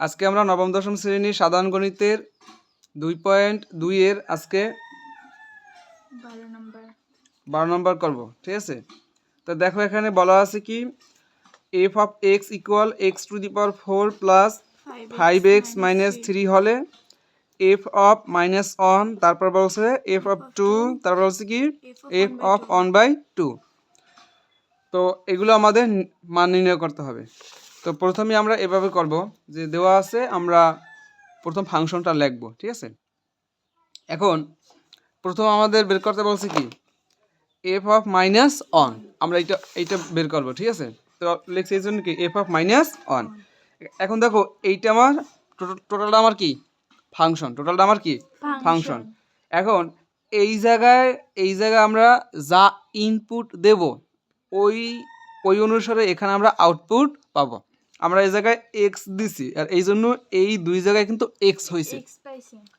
আজকে আমরা নবম দশম শ্রেণির সাধারণ গণিতের দুই পয়েন্ট দুইয়ের আজকে বারো নম্বর। বারো নম্বর করব ঠিক আছে? তো দেখো এখানে বলা আছে কি f of x equal x to the power four plus five x minus three হলে এফ অফ মাইনাস ওয়ান তারপর বলছে এফ অফ টু তারপর বলছে কি f of one by two তো এগুলো আমাদের মান নির্ণয় করতে হবে। তো প্রথমে আমরা এভাবে করব যে দেওয়া আছে আমরা প্রথম ফাংশনটা লিখব ঠিক আছে? এখন প্রথম আমাদের বের করতে বলছে কি? এফ অফ মাইনাস অন আমরা এইটা এইটা বের করব ঠিক আছে? তো লিখছি এই জন্য কি? এফ অফ মাইনাস অন এখন দেখো এইটা আমার টোটালটা আমার কি? ফাংশন টোটালটা আমার কি? ফাংশন। এখন এই জায়গায় এই জায়গায় আমরা যা ইনপুট দেব ওই ওই অনুসারে এখানে আমরা আউটপুট পাবো। আমরা এই জায়গায় এক্স দিছি আর এই জন্য এই দুই জায়গায় কিন্তু এক্স হয়েছে।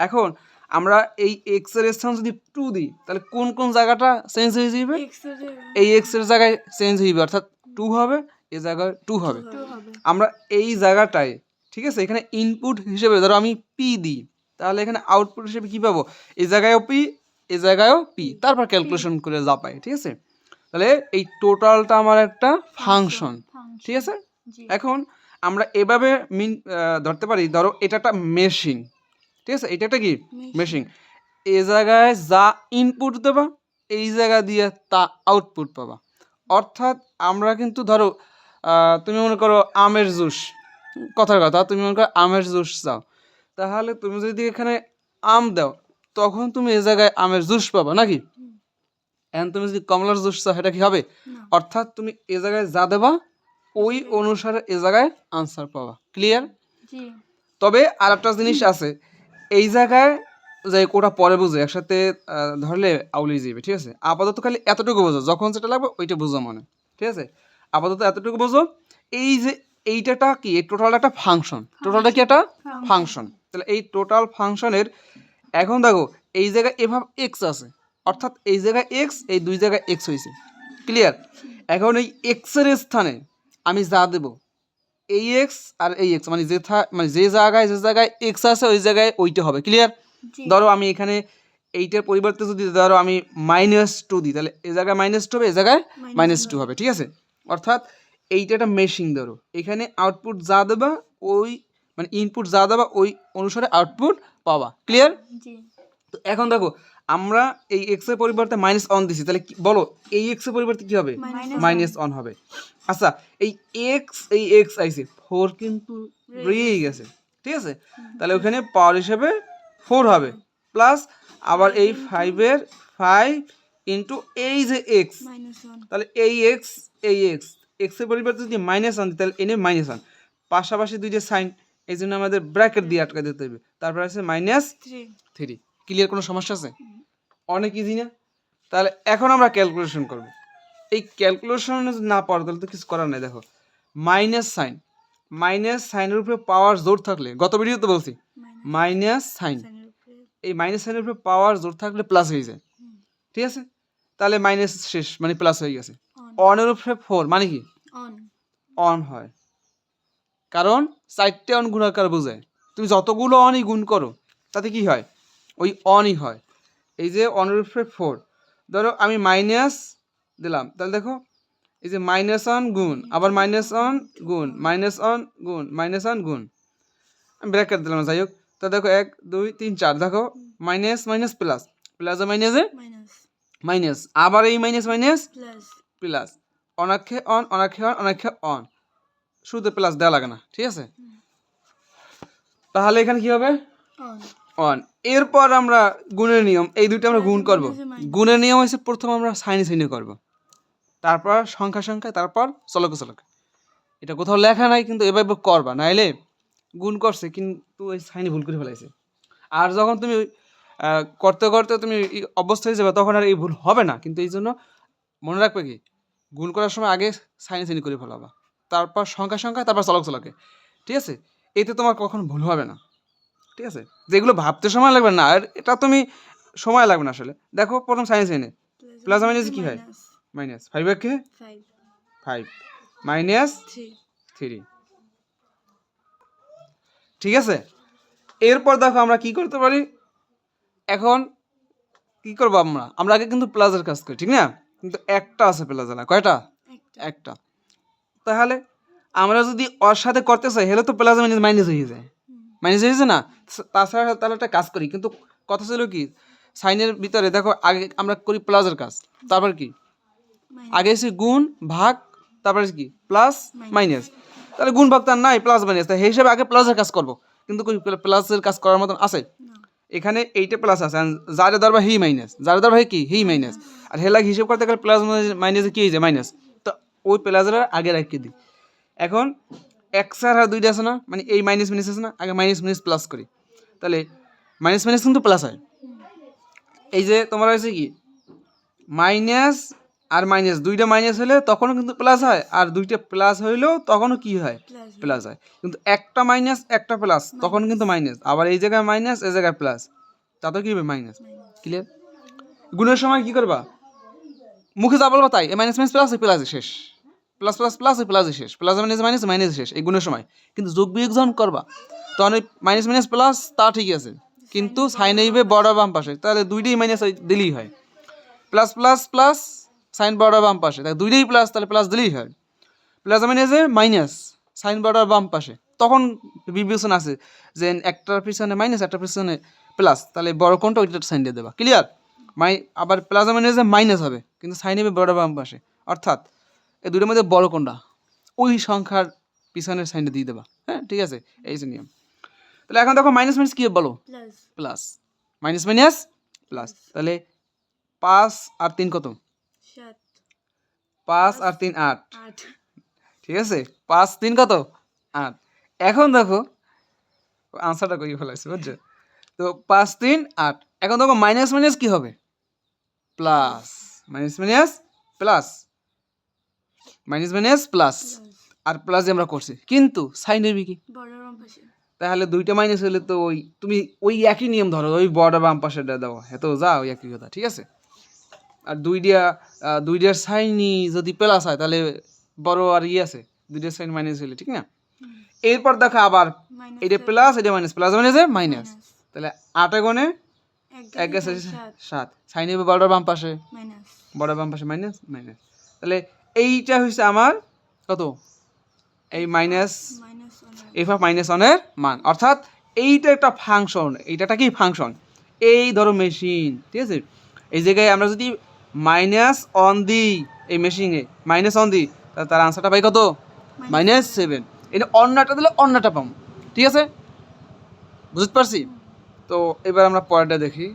এখন আমরা এই এক্সের স্থান যদি টু দিই তাহলে কোন কোন জায়গাটা চেঞ্জ হয়ে যাবে এই এক্সের জায়গায় চেঞ্জ হইবে অর্থাৎ টু হবে এই জায়গায় টু হবে। আমরা এই জায়গাটায় ঠিক আছে এখানে ইনপুট হিসেবে ধরো আমি পি দিই তাহলে এখানে আউটপুট হিসেবে কি পাবো? এই জায়গায়ও পি এই জায়গায়ও পি তারপর ক্যালকুলেশন করে যা পাই ঠিক আছে? তাহলে এই টোটালটা আমার একটা ফাংশন ঠিক আছে? এখন আমরা এভাবে মিন ধরতে পারি ধরো এটা একটা মেশিন ঠিক আছে? এটা একটা কি? মেশিন এ জায়গায় যা ইনপুট দেবা এই জায়গা দিয়ে তা আউটপুট পাবা। অর্থাৎ আমরা কিন্তু ধরো তুমি মনে করো আমের জুস কথার কথা তুমি মনে করো আমের জুস চাও। তাহলে তুমি যদি এখানে আম দাও তখন তুমি এ জায়গায় আমের জুস পাবা নাকি এখন তুমি যদি কমলার জুস চাও সেটা কি হবে? অর্থাৎ তুমি এ জায়গায় যা দেবা ওই অনুসারে এ জায়গায় আনসার পাওয়া ক্লিয়ার তবে আর একটা জিনিস আছে এই জায়গায় যে কোটা পরে বুঝো একসাথে ধরলে আউলি যাবে ঠিক আছে? আপাতত খালি এতটুকু বোঝো যখন যেটা লাগবে ওইটা বুঝো মনে ঠিক আছে? আপাতত এতটুকু বোঝো এই যে এইটাটা কি টোটাল একটা ফাংশন টোটালটা কি একটা ফাংশন তাহলে এই টোটাল ফাংশনের এখন দেখো এই জায়গায় এভাবে এক্স আছে অর্থাৎ এই জায়গায় এক্স এই দুই জায়গায় এক্স হয়েছে ক্লিয়ার এখন এই এক্সের স্থানে আমি যা দেবো। এই এক্স আর এই এক্স মানে যে মানে যে জায়গায় যে জায়গায় এক্স আছে ওই জায়গায় ওইটা হবে। ক্লিয়ার ধরো আমি এখানে এইটার পরিবর্তে যদি ধরো আমি মাইনাস টু দিই তাহলে এ জায়গায় মাইনাস টু হবে এ জায়গায় মাইনাস টু হবে। ঠিক আছে? অর্থাৎ এইটা একটা মেশিন ধরো। এখানে আউটপুট যা দেবা ওই মানে ইনপুট যা দেবা ওই অনুসারে আউটপুট পাওয়া ক্লিয়ার তো এখন দেখো আমরা এই এক্সের পরিবর্তে মাইনাস অন দিছি তাহলে বলো এই এক্সের পরিবর্তে কি হবে? মাইনাস অন হবে। আচ্ছা এই এক্স এই এক্স আইছে ফোর কিন্তু রয়েই গেছে ঠিক আছে? তাহলে ওখানে পাওয়ার হিসেবে ফোর হবে প্লাস আবার এই ফাইভের ফাইভ ইন্টু এই যে এক্স তাহলে এই এক্স এই এক্স এক্সের পরিবর্তে যদি মাইনাস দিই, তাহলে এনে মাইনাস আন পাশাপাশি দুই যে সাইন এই জন্য আমাদের ব্র্যাকেট দিয়ে আটকা দিতে হবে তারপর আছে মাইনাস থ্রি থ্রি ক্লিয়ার কোনো সমস্যা আছে? অনেক ইজি না? তাহলে এখন আমরা ক্যালকুলেশন করব। এই ক্যালকুলেশন না পারো তাহলে তো কিছু করার নাই দেখো। মাইনাস সাইন মাইনাস সাইনের উপরে পাওয়ার জোর থাকলে গত ভিডিওতে বলছি। মাইনাস সাইন এই মাইনাস সাইনের উপরে পাওয়ার জোর থাকলে প্লাস হয়ে যায়। ঠিক আছে? তাহলে মাইনাস শেষ মানে প্লাস হয়ে গেছে। অনের উপরে ফোর মানে কি? অন অন হয়। কারণ চারটে অন গুণাকার বোঝায়। তুমি যতগুলো অনই গুণ করো তাতে কি হয়? ওই অনই হয়। এই যে অনের উপরে ফোর ধরো আমি মাইনাস দিলাম। তাহলে দেখো এই যে মাইনাস অন গুণ আবার মাইনাস অন গুণ মাইনাস অন গুণ মাইনাস অন গুণ। আমি ব্র্যাকেট দিলাম যাই হোক। তা দেখো এক দুই তিন চার দেখো। মাইনাস মাইনাস প্লাস প্লাস মাইনাসে মাইনাস মাইনাস আবার এই মাইনাস মাইনাস প্লাস প্লাস অনাক্ষে অন অনাক্ষে অন অনাক্ষে অন শুধু প্লাস দেওয়া লাগে না ঠিক আছে? তাহলে এখানে কি হবে? অন। এরপর আমরা গুণের নিয়ম, এই দুইটা আমরা গুণ করব। গুণের নিয়ম হচ্ছে প্রথম আমরা সাইনে সাইনে করব। তারপর সংখ্যা সংখ্যা, তারপর চলকে চলকে। এটা কোথাও লেখা নাই, কিন্তু এভাবে করবা। নাইলে গুণ করছে, কিন্তু ওই সাইনে ভুল করে ফেলাইছে। আর যখন তুমি করতে করতে তুমি অবস্থা হয়ে যাবে, তখন আর এই ভুল হবে না। কিন্তু এই জন্য মনে রাখবে কি, গুণ করার সময় আগে সাইনে সাইনে করে ফেলাবা। তারপর সংখ্যা সংখ্যা, তারপর চলক চলকে। ঠিক আছে? এতে তোমার কখনো ভুল হবে না। ঠিক আছে? যেগুলো ভাবতে সময় লাগবে না আর এটা তুমি সময় লাগবে না আসলে। দেখো প্রথম সাইন্স এনে প্লাস মাইনাস কি হয়? মাইনাস ফাইভ কে ফাইভ মাইনাস থ্রি ঠিক আছে? এরপর দেখো আমরা কি করতে পারি? এখন কি করব আমরা? আমরা আগে কিন্তু প্লাজার কাজ করি ঠিক না? কিন্তু একটা আছে প্লাজা না। কয়টা? একটা। একটা। তাহলে আমরা যদি ওর সাথে করতে চাই হলে তো প্লাজা মাইনাস মাইনাস হয়ে যায়। মাইনাস হয়েছে না তাছাড়া তাহলে একটা কাজ করি কিন্তু কথা ছিল কি সাইনের ভিতরে দেখো আগে আমরা করি প্লাজের কাজ তারপর কি? আগে এসে গুণ ভাগ তারপরে কি? প্লাস মাইনাস তাহলে গুণ ভাগ তার নাই প্লাস মাইনাস তাই সেই হিসাবে আগে প্লাসের কাজ করব কিন্তু প্লাসের কাজ করার মতন আছে? এখানে এইটা প্লাস আছে যারে দরবা হি মাইনাস যারে দরবা হি কি? হি মাইনাস আর হেলাক হিসেব করতে গেলে প্লাস মাইনাসে কি হয়েছে মাইনাস তো ওই প্লাসের আগে রাখি দিই। এখন এক্স আর আর দুইটা আছে না মানে এই মাইনাস মাইনাস আছে না আগে মাইনাস মাইনাস প্লাস করি। তাহলে মাইনাস মাইনাস কিন্তু প্লাস হয়। এই যে তোমার হয়েছে কি মাইনাস আর মাইনাস দুইটা মাইনাস হলে তখনও কিন্তু প্লাস হয় আর দুইটা প্লাস হইলেও তখনও কি হয়? প্লাস প্লাস হয়। কিন্তু একটা মাইনাস একটা প্লাস তখন কিন্তু মাইনাস আবার এই জায়গায় মাইনাস এই জায়গায় প্লাস তাতে কি হবে? মাইনাস ক্লিয়ার গুণের সময় কি করবা? মুখে যা বলবা তাই মাইনাস মাইনাস প্লাস প্লাসে শেষ। প্লাস প্লাস প্লাস প্লাসে শেষ। প্লাস মাইনাস মাইনাস মাইনাস শেষ এই গুণের সময়। কিন্তু যোগ বিয়োগ যখন করবা, তখন ওই মাইনাস মাইনাস প্লাস তা ঠিক আছে। কিন্তু সাইন এইবে বড় বাম পাশে, তাহলে দুইটাই মাইনাস দিলেই হয়। প্লাস প্লাস প্লাস সাইন বড় বাম পাশে, তাহলে দুইটাই প্লাস তাহলে প্লাস দিলেই হয়। প্লাস মাইনাসে মাইনাস সাইন বর্ডার বাম পাশে। তখন বিবেচনা আছে যে একটার পিছনে মাইনাস একটার পিছনে প্লাস তাহলে বড় কোনটা ওইটার সাইন দিয়ে দেবা। ক্লিয়ার মাই আবার প্লাস মাইনাসে মাইনাস হবে, কিন্তু সাইন হবে বড় বাম পাশে। অর্থাৎ এই দুটোর মধ্যে বড় কোনটা? ওই সংখ্যার পিছনের সাইনটা দিয়ে দেবা। হ্যাঁ ঠিক আছে? এই যে নিয়ম। তাহলে এখন দেখো মাইনাস মাইনাস কী হবে বলো? প্লাস মাইনাস মাইনাস প্লাস তাহলে পাঁচ আর তিন কত? পাঁচ আর তিন আট। ঠিক আছে? পাঁচ তিন কত? আট। এখন দেখো আনসারটা কই ফেলাইছে বুঝছ? তো পাঁচ তিন আট। এখন দেখো মাইনাস মাইনাস কি হবে? Plus minus minus plus minus minus plus আর প্লাস আমরা করছি। কিন্তু সাইন হইবে কি? তাহলে দুইটা মাইনাস হলে তো ওই তুমি ওই একই নিয়ম ধরো ওই বড় বাম পাশেটা দাও। এত যা ওই একই কথা ঠিক আছে? আর দুইটা দুই ডিয়ার সাইনই যদি প্লাস হয় তাহলে বড় আর ই আছে। দুইটার সাইন মাইনাস হলে ঠিক না? এরপর দেখো আবার এটা প্লাস এটা মাইনাস প্লাস মাইনাসে মাইনাস তাহলে আটে গনে এক গেছে সাত। সাইন হবে বড় বাম পাশে। মাইনাস বড় বাম পাশে মাইনাস মাইনাস তাহলে এইটা হচ্ছে আমার কত? এই মাইনাস এফ অফ মাইনাস ওয়ানের মান। অর্থাৎ এইটা একটা ফাংশন এইটাটা কি ফাংশন এই ধরো মেশিন ঠিক আছে? এই জায়গায় আমরা যদি মাইনাস অন দিই এই মেশিনে মাইনাস অন দিই তাহলে তার আনসারটা পাই কত? মাইনাস সেভেন এটা অন্যটা দিলে অন্যটা পাম। ঠিক আছে? বুঝতে পারছি? তো এবার আমরা পরেরটা দেখি।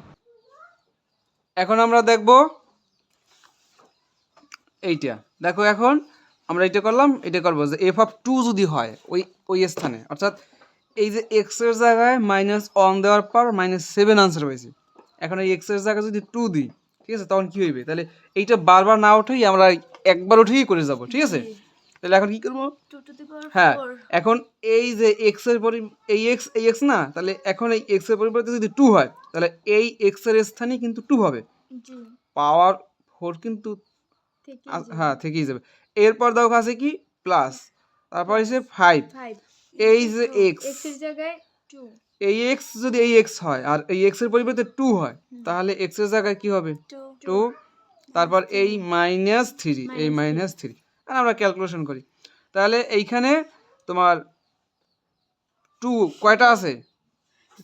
এখন আমরা দেখব এইটা। দেখো এখন আমরা এটা করলাম এটা করব যে এফ অফ টু যদি হয় ওই ওই স্থানে অর্থাৎ এই যে এক্সের জায়গায় মাইনাস ওয়ান দেওয়ার পর মাইনাস সেভেন আনসার হয়েছে এখন এই এক্সের জায়গায় যদি টু দিই ঠিক আছে তখন কি হইবে? তাহলে এইটা বারবার না উঠেই আমরা একবার উঠেই করে যাব ঠিক আছে? তাহলে এখন কি করব? হ্যাঁ এখন এই যে এক্সের পরি এই এক্স এই এক্স না তাহলে এখন এই এক্সের পরিবর্তে যদি টু হয় তাহলে এই এক্সের স্থানে কিন্তু টু হবে। পাওয়ার ফোর কিন্তু হ্যাঁ থেকেই যাবে। এরপর দেখো আছে কি? প্লাস তারপর হচ্ছে ফাইভ এই যে এক্স এক্স জায়গায় টু এই এক্স যদি এই এক্স হয় আর এই এক্সের পরিবর্তে টু হয় তাহলে এক্সের জায়গায় কি হবে? টু তারপর এই মাইনাস থ্রি এই মাইনাস থ্রি আর আমরা ক্যালকুলেশন করি। তাহলে এইখানে তোমার টু কয়টা আছে?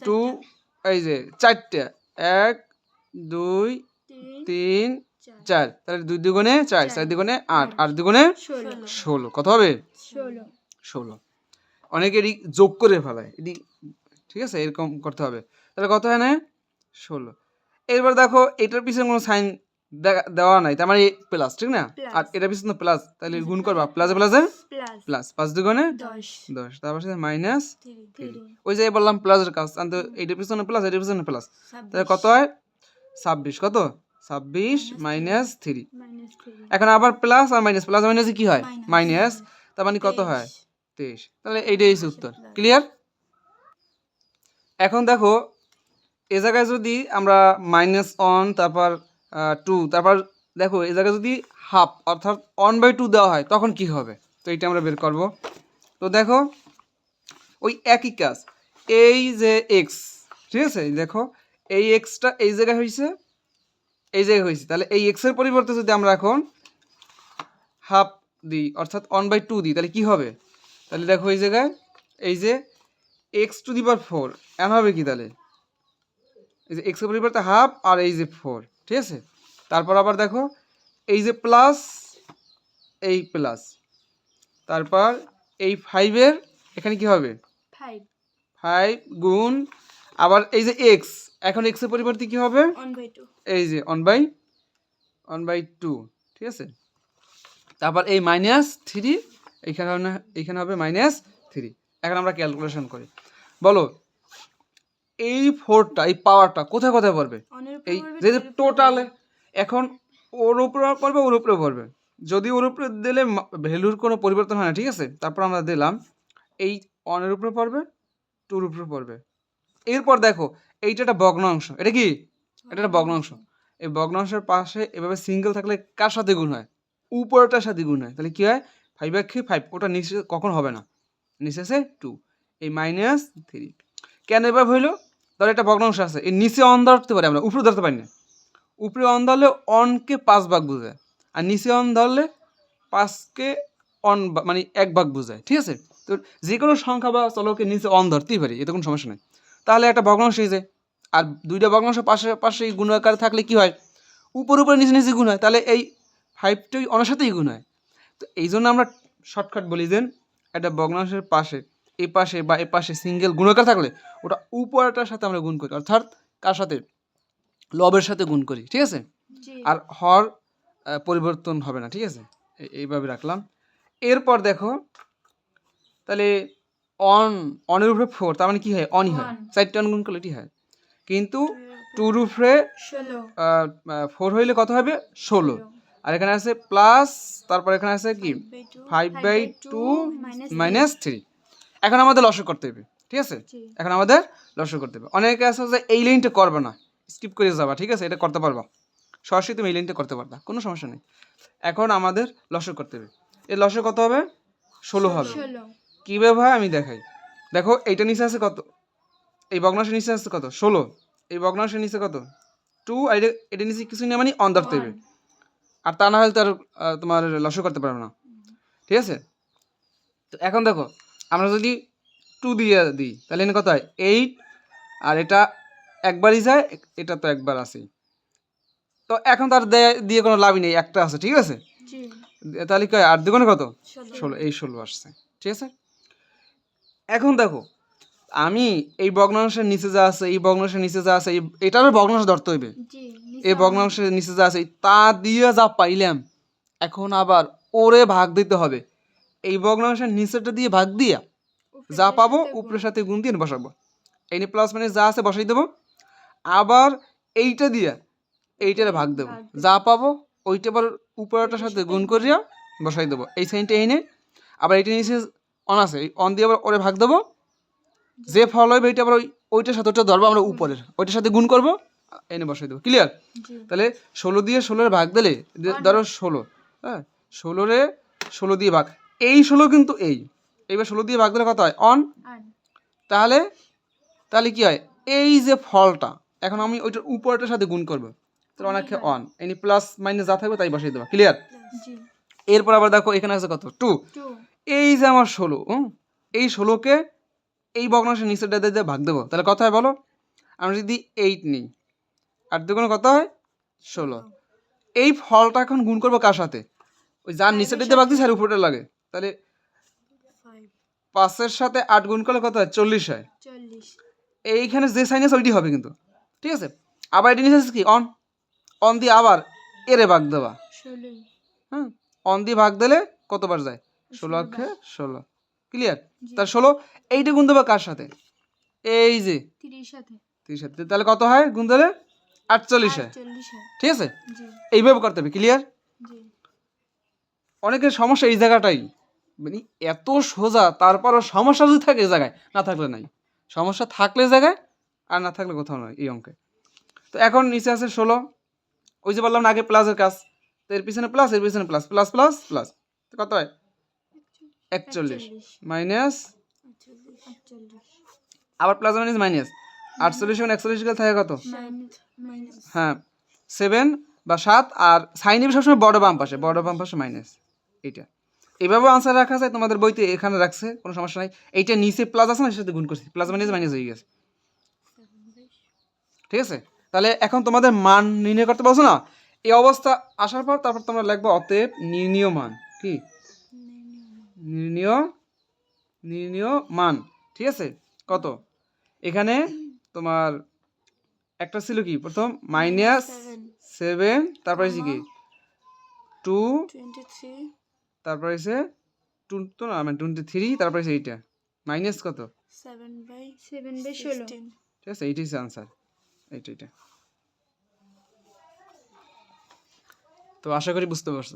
টু এই যে চারটে। এক দুই তিন চার। তাহলে দুই দুগুণে চার চার। দুগুণে আট আট। দুগুণে ষোলো। কত হবে? ষোলো। ষোলো। অনেকেরই যোগ করে ফেলায়। এটি ঠিক আছে? এরকম করতে হবে। তাহলে কত হয় না ষোলো। এরপর দেখো এটার পিছনে কোনো সাইন দেওয়া নাই। তার মানে প্লাস ঠিক না. আর এটার পিছনে প্লাস। তাহলে গুণ করবা। প্লাসে প্লাসে? প্লাস। প্লাস। পাঁচ দুগুণে? দশ। তারপর মাইনাস থ্রি থ্রি ওই যে বললাম প্লাসের কাজ। এইটার পিছনে প্লাস এটার পিছনে প্লাস। তাহলে কত হয়? ছাব্বিশ। কত? ছাব্বিশ মাইনাস থ্রি এখন আবার প্লাস আর মাইনাস প্লাস মাইনাসে কি হয়? মাইনাস তার মানে কত হয়? তেইশ তাহলে এইটাই হচ্ছে উত্তর। ক্লিয়ার এখন দেখো এ জায়গায় যদি আমরা মাইনাস ওয়ান তারপর টু তারপর দেখো এ জায়গায় যদি হাফ অর্থাৎ ওয়ান বাই টু দেওয়া হয় তখন কি হবে? তো এইটা আমরা বের করব। তো দেখো ওই একই কাজ। এই যে এক্স ঠিক আছে? দেখো এই এক্সটা এই জায়গায় হয়েছে এই জায়গায় হয়েছে তাহলে এই এক্সের পরিবর্তে যদি আমরা এখন হাফ দিই অর্থাৎ ওয়ান বাই টু দিই তাহলে কি হবে? তাহলে দেখো এই জায়গায় এই যে x to the power four n হবে কি তাহলে? এই যে এক্সের পরিবর্তে হাফ আর এই যে ফোর ঠিক আছে? তারপর আবার দেখো এই যে প্লাস এই প্লাস তারপর এই ফাইভের এখানে কি হবে? ফাইভ ফাইভ গুণ আবার এই যে এক্স এখন এক্সের পরিবর্তে কি হবে? এই যে one by one by two ঠিক আছে? তারপর এই মাইনাস থ্রি এইখানে হবে এইখানে হবে মাইনাস থ্রি এখন আমরা ক্যালকুলেশন করি। বলো এই ফোরটা এই পাওয়ারটা কোথায় কোথায় পড়বে? এই যে টোটাল এখন ওর উপরে পড়বে ওর উপরে পড়বে। যদি ওর উপরে দিলে ভ্যালুর কোনো পরিবর্তন হয় না ঠিক আছে? তারপর আমরা দিলাম এই অনের উপরে পড়বে টুর উপরে পড়বে। এরপর দেখো এইটা একটা ভগ্নাংশ এটা কি? এটা একটা ভগ্নাংশ এই ভগ্নাংশের পাশে এভাবে সিঙ্গেল থাকলে কার সাথে গুণ হয়? উপরটার সাথে গুণ হয়। তাহলে কি হয়? ফাইভ এক ফাইভ ওটা নিচে কখন হবে না? নিচে আছে টু এই মাইনাস থ্রি কেন এভাবে হইল? ধর একটা ভগ্নাংশ আছে। এর নিচে অন ধরতে পারি আমরা উপরে ধরতে পারি না। উপরে অন ধরলে অনকে পাঁচ ভাগ বোঝায়। আর নিচে অন ধরলে পাঁচকে অন বা- মানে এক ভাগ বোঝায়। ঠিক আছে? তো যে কোনো সংখ্যা বা চলকে নিচে অন ধরতেই পারি এতে কোনো সমস্যা নেই। তাহলে একটা ভগ্নাংশ হয়ে যায় আর দুইটা ভগ্নাংশ পাশে পাশে গুণ আকারে থাকলে কি হয়? উপর উপরে নিচে নিচে গুণ হয়। তাহলে এই ফাইভটাই অনার সাথেই গুণ হয়। তো এই জন্য আমরা শর্টকাট বলি যে একটা ভগ্নাংশের পাশে এই পাশে বা এ পাশে সিঙ্গেল গুণাকার থাকলে ওটা উপরটার সাথে আমরা গুণ করি। অর্থাৎ কার সাথে? লবের সাথে গুণ করি ঠিক আছে? আর হর পরিবর্তন হবে না ঠিক আছে? এইভাবে রাখলাম। এরপর দেখো তাহলে অন অনের উপরে ফোর তার মানে কি হয়? অনই হয়. চারটে অন গুণ করলে এটি হয়। কিন্তু টুর উপরে ফোর হইলে কত হবে? ষোলো। আর এখানে আছে প্লাস তারপর এখানে আছে কি? Five by two minus three এখন আমাদের লসক করতে হবে ঠিক আছে? এখন আমাদের লসক করতে হবে। অনেকে আছে যে এই লাইনটা করবে না। স্কিপ করে যাবা ঠিক আছে? এটা করতে পারবা। সরাসরি তুমি এই লাইনটা করতে পারবা কোনো সমস্যা নেই। এখন আমাদের লসক করতে হবে। এর লসক কত হবে? ষোলো হবে। কীভাবে হয় আমি দেখাই। দেখো এইটা নিচে আছে কত? এই ভগ্নাংশের নিচে আছে কত? ষোলো। এই ভগ্নাংশের নিচে কত? টু আর এটা এটা নিচে কিছু নেই মানে অন হবে আর তা না হলে তার তোমার লস করতে পারবে না। ঠিক আছে? তো এখন দেখো আমরা যদি টু দিয়ে দিই তাহলে এনে কত হয়? এইট আর এটা একবারই যায় এটা তো একবার আছেই। তো এখন তার দেয়- দিয়ে কোনো লাভই নেই একটা আছে ঠিক আছে? তাহলে কি আর দুগুণে কত? ষোলো এই ষোলো আসছে। ঠিক আছে? এখন দেখো আমি এই ভগ্নাংশের নিচে যা আছে এই ভগ্নাংশের নিচে যা আছে এই- এটারও ভগ্নাংশ ধরতে হইবে। এই ভগ্নাংশের নিচে যা আছে তা দিয়ে যা পাইলাম এখন আবার ওরে ভাগ দিতে হবে। এই ভগ্নাংশের নিচেটা দিয়ে ভাগ দিয়া যা পাবো উপরের সাথে গুণ দিয়ে বসাবো। এই নিয়ে প্লাস মানে যা আছে বসাই দেবো। আবার এইটা দিয়া এইটার ভাগ দেবো। যা পাবো ওইটা আবার উপরেরটার সাথে গুণ করিয়া বসাই দেবো। এই সাইনটা এনে আবার এইটা নিচে অন আছে অন দিয়ে আবার ওরে ভাগ দেবো। যে ফল হবে এইটা আবার ওই ওইটার সাথে ওটা ধরবো আমরা উপরের। ওইটার সাথে গুণ করব এনে বসাই দেবো। ক্লিয়ার তাহলে ষোলো দিয়ে ষোলোর ভাগ দিলে ধরো ষোলো হ্যাঁ? ষোলোরে ষোলো দিয়ে ভাগ। এই ষোলো কিন্তু এই। এইবার ষোলো দিয়ে ভাগ দিলে কত হয়? অন তাহলে তাহলে কি হয়? এই যে ফলটা এখন আমি ওইটার উপরটার সাথে গুণ করব। তাহলে অনেকে অন এনি প্লাস মাইনাস যা থাকবে তাই বসিয়ে দেবো। ক্লিয়ার এরপর আবার দেখো এখানে আছে কত? টু এই যে আমার ষোলো এই ষোলোকে এই ভগ্নাংশের নিচেটা দিয়ে দিয়ে ভাগ দেবো। তাহলে কত হয় বলো? আমরা যদি এইট নিই আর দুগুণ কত হয়? ষোলো। এই ফলটা এখন গুণ করব কার সাথে? ওই যার নিচেটা দিয়ে ভাগ দিচ্ছে আর উপরটা লাগে। তাহলে পাঁচের সাথে আট গুণ করলে কত হয়? চল্লিশ হয়। এইখানে যে সাইন আছে ওইটি হবে কিন্তু। ঠিক আছে? আবার এটি নিচে কি? অন অন দিয়ে আবার এরে ভাগ দেওয়া হ্যাঁ অন দিয়ে ভাগ দিলে কতবার যায়? ষোলো অক্ষে ষোলো। ক্লিয়ার তার ষোলো এইটা গুণ দেবো কার সাথে? এই যে। তিরিশ সাথে। তাহলে কত হয়? গুণ দিলে আটচল্লিশ হয়। ঠিক আছে? এইভাবে করতে হবে ক্লিয়ার অনেকের সমস্যা এই জায়গাটাই। মানে এত সোজা তারপরও সমস্যা যদি থাকে এই জায়গায় না থাকলে নাই। সমস্যা থাকলে জায়গায় আর না থাকলে কোথাও নয় এই অঙ্কে। তো এখন নিচে আছে ষোলো। ওই যে বললাম না আগে প্লাসের কাজ। তো এর পিছনে প্লাস এর পিছনে প্লাস প্লাস প্লাস প্লাস তো কত হয়? একচল্লিশ। মাইনাস? আবার প্লাস মাইনাস মাইনাস আটচল্লিশ এবং একচল্লিশ গেলে থাকে কত? হ্যাঁ। সেভেন বা সাত আর সাইন নেবে সবসময় বড় বাম পাশে। বড় বাম পাশে মাইনাস এইটা। এভাবেও আনসার রাখা যায় তোমাদের বইতে এখানে রাখছে কোনো সমস্যা নাই। এইটা নিচে প্লাস আছে না সাথে গুণ করছি। প্লাস মাইনাস মাইনাস হয়ে গেছে। ঠিক আছে? তাহলে এখন তোমাদের মান নির্ণয় করতে পারছ না? এই অবস্থা আসার পর তারপর তোমরা লিখবে অতএব নির্ণীয় মান। কি? নির্ণীয় নির্ণীয় মান ঠিক আছে? কত? এখানে তোমার একটা ছিল কি? প্রথম মাইনাস সেভেন তারপরে হচ্ছে কি? টু থ্রি তারপরে হচ্ছে টু তো না মানে টোয়েন্টি থ্রি তারপরে হচ্ছে এইটা। মাইনাস কত? সেভেন সেভেন বাই ঠিক আছে? এইটাই হচ্ছে আনসার এইটা এইটা। তো আশা করি বুঝতে পারছ।